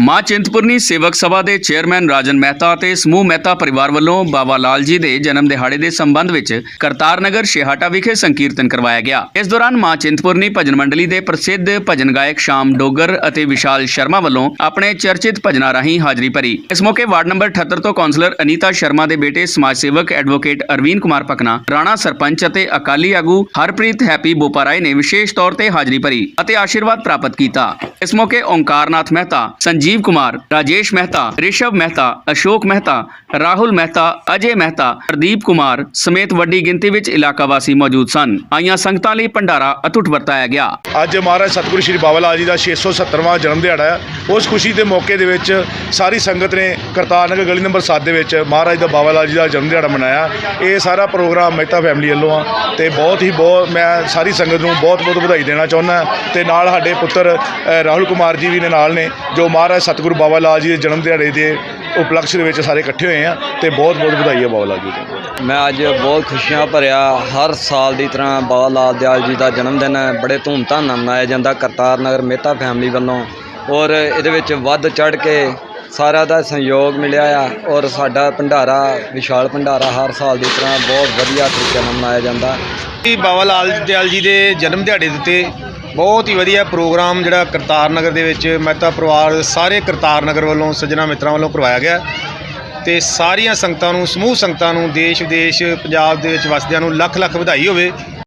ਮਾਂ ਚਿੰਤਪੁਰਨੀ ਸੇਵਕ ਸਭਾ ਦੇ ਚੇਅਰਮੈਨ ਰਾਜਨ ਮਹਿਤਾ ਅਤੇ ਸਮੂਹ ਮਹਿਤਾ ਪਰਿਵਾਰ ਵੱਲੋਂ ਬਾਬਾ ਲਾਲ ਜੀ ਦੇ ਜਨਮ ਦਿਹਾੜੇ ਦੇ ਸੰਬੰਧ ਵਿੱਚ ਕਰਤਾਰ ਨਗਰ ਸ਼ੇਹਾਟਾ ਵਿਖੇ ਸੰਕੀਰਤਨ ਕਰਵਾਇਆ ਗਿਆ। ਇਸ ਦੌਰਾਨ ਮਾਂ ਚਿੰਤਪੁਰਨੀ ਭਜਨ ਮੰਡਲੀ ਦੇ ਪ੍ਰਸਿੱਧ ਭਜਨ ਗਾਇਕ ਸ਼ਾਮ ਡੋਗਰ ਅਤੇ ਵਿਸ਼ਾਲ ਸ਼ਰਮਾ ਵੱਲੋਂ ਆਪਣੇ ਚਰਚਿਤ ਭਜਨਾਂ ਰਾਹੀਂ ਹਾਜ਼ਰੀ ਭਰੀ। ਇਸ ਮੌਕੇ ਵਾਰਡ ਨੰਬਰ 78 ਤੋਂ ਕੌਂਸਲਰ ਅਨੀਤਾ ਸ਼ਰਮਾ ਦੇ ਬੇਟੇ ਸਮਾਜ ਸੇਵਕ ਐਡਵੋਕੇਟ ਅਰਵੀਨ ਕੁਮਾਰ ਪਕਨਾ ਰਾਣਾ ਸਰਪੰਚ ਅਤੇ ਅਕਾਲੀ ਆਗੂ ਹਰਪ੍ਰੀਤ ਹੈਪੀ ਬੋਪਾਰਾਏ ਨੇ ਵਿਸ਼ੇਸ਼ ਤੌਰ ਤੇ ਹਾਜ਼ਰੀ ਭਰੀ ਅਤੇ ਆਸ਼ੀਰਵਾਦ ਪ੍ਰਾਪਤ ਕੀਤਾ। ਇਸ ਮੌਕੇ ਓਂਕਾਰਨਾਥ ਮਹਿਤਾ ਸੰਜੀਵ ਕੁਮਾਰ ਰਾਜੇਸ਼ ਮਹਿਤਾ ਰਿਸ਼ਵ ਮਹਿਤਾ ਅਸ਼ੋਕ ਮਹਿਤਾ ਰਾਹੁਲ ਮਹਿਤਾ ਅਜੇ ਮਹਿਤਾ ਪ੍ਰਦੀਪ ਕੁਮਾਰ ਸਮੇਤ ਵੱਡੀ ਗਿਣਤੀ ਵਿੱਚ ਇਲਾਕਾ ਵਾਸੀ ਮੌਜੂਦ ਸਨ। ਆਈਆਂ ਸੰਗਤਾਂ ਲਈ ਭੰਡਾਰਾ ਅਟੁੱਟ ਵਰਤਾਇਆ ਗਿਆ। ਅੱਜ ਮਹਾਰਾਜ ਸਤਿਗੁਰੂ ਸ਼੍ਰੀ ਬਾਬਾ ਲਾਲ ਜੀ ਦਾ 670ਵਾਂ ਜਨਮ ਦਿਹਾੜਾ ਹੈ। ਉਸ ਖੁਸ਼ੀ ਦੇ ਮੌਕੇ ਦੇ ਵਿੱਚ ਸਾਰੀ ਸੰਗਤ ਨੇ ਕਰਤਾਰ ਨਗਰ ਗਲੀ ਨੰਬਰ 7 ਦੇ ਵਿੱਚ ਮਹਾਰਾਜ ਦਾ ਬਾਬਾ ਲਾਲ ਜੀ ਦਾ ਜਨਮ ਦਿਹਾੜਾ ਮਨਾਇਆ। ਇਹ ਸਾਰਾ ਪ੍ਰੋਗਰਾਮ ਮਹਿਤਾ ਫੈਮਿਲੀ ਵੱਲੋਂ ਆ ਤੇ ਬਹੁਤ ਹੀ ਬਹੁਤ ਮੈਂ ਸਾਰੀ ਸੰਗਤ ਨੂੰ ਬਹੁਤ ਬਹੁਤ ਵਧਾਈ ਦੇਣਾ ਚਾਹੁੰਦਾ ਤੇ ਨਾਲ ਸਾਡੇ ਪੁੱਤਰ ਅ, ਰਾਹੁਲ ਕੁਮਾਰ ਜੀ ਵੀ ਨੇ ਨਾਲ ਨੇ ਜੋ ਮਹਾਰਾਜ ਸਤਿਗੁਰੂ ਬਾਬਾ ਲਾਲ ਜੀ ਦੇ ਜਨਮ ਦਿਹਾੜੇ ਦੇ ਉਪਲਕਸ਼ ਦੇ ਵਿੱਚ ਸਾਰੇ ਇਕੱਠੇ ਹੋਏ ਆ ਤੇ ਬਹੁਤ ਬਹੁਤ ਵਧਾਈ ਹੈ ਬਾਬਾ ਲਾਲ ਜੀ ਨੂੰ ਮੈਂ ਅੱਜ ਬਹੁਤ ਖੁਸ਼ੀਆਂ ਭਰਿਆ ਹਰ ਸਾਲ ਦੀ ਤਰ੍ਹਾਂ ਬਾਬਾ ਲਾਲ ਦਿਆਲ ਜੀ ਦਾ ਜਨਮ ਦਿਨ ਹੈ। ਬੜੇ ਧੂਮਧਾਮ ਨਾਲ ਮਨਾਇਆ ਜਾਂਦਾ ਕਰਤਾਰ ਨਗਰ ਮਹਿਤਾ ਫੈਮਿਲੀ ਵੱਲੋਂ। ਔਰ ਇਹਦੇ ਵਿੱਚ ਵੱਧ ਚੜ ਕੇ ਸਾਰਿਆਂ ਦਾ ਸਹਿਯੋਗ ਮਿਲਿਆ ਆ। ਔਰ ਸਾਡਾ ਭੰਡਾਰਾ ਵਿਸ਼ਾਲ ਭੰਡਾਰਾ ਹਰ ਸਾਲ ਦੀ ਤਰ੍ਹਾਂ ਬਹੁਤ ਵਧੀਆ ਤਰੀਕੇ ਨਾਲ ਮਨਾਇਆ ਜਾਂਦਾ। ਜੀ ਬਾਬਾ ਲਾਲ ਦਿਆਲ ਜੀ ਦੇ ਜਨਮ ਦਿਹਾੜੇ ਦੇ ਉੱਤੇ ਬਹੁਤ ਹੀ ਵਧੀਆ ਪ੍ਰੋਗਰਾਮ ਜਿਹੜਾ ਕਰਤਾਰ ਨਗਰ ਦੇ ਵਿੱਚ ਮਹਿਤਾ ਪਰਿਵਾਰ ਸਾਰੇ ਕਰਤਾਰ ਨਗਰ ਵੱਲੋਂ ਸੱਜਣਾ ਮਿੱਤਰਾਂ ਵੱਲੋਂ ਕਰਵਾਇਆ ਗਿਆ। ਤੇ ਸਾਰੀਆਂ ਸੰਗਤਾਂ ਨੂੰ, ਸਮੂਹ ਸੰਗਤਾਂ ਨੂੰ ਦੇਸ਼ ਵਿਦੇਸ਼ ਪੰਜਾਬ ਦੇ ਵਿੱਚ ਵਸਦਿਆਂ ਨੂੰ ਲੱਖ ਲੱਖ ਵਧਾਈ ਹੋਵੇ।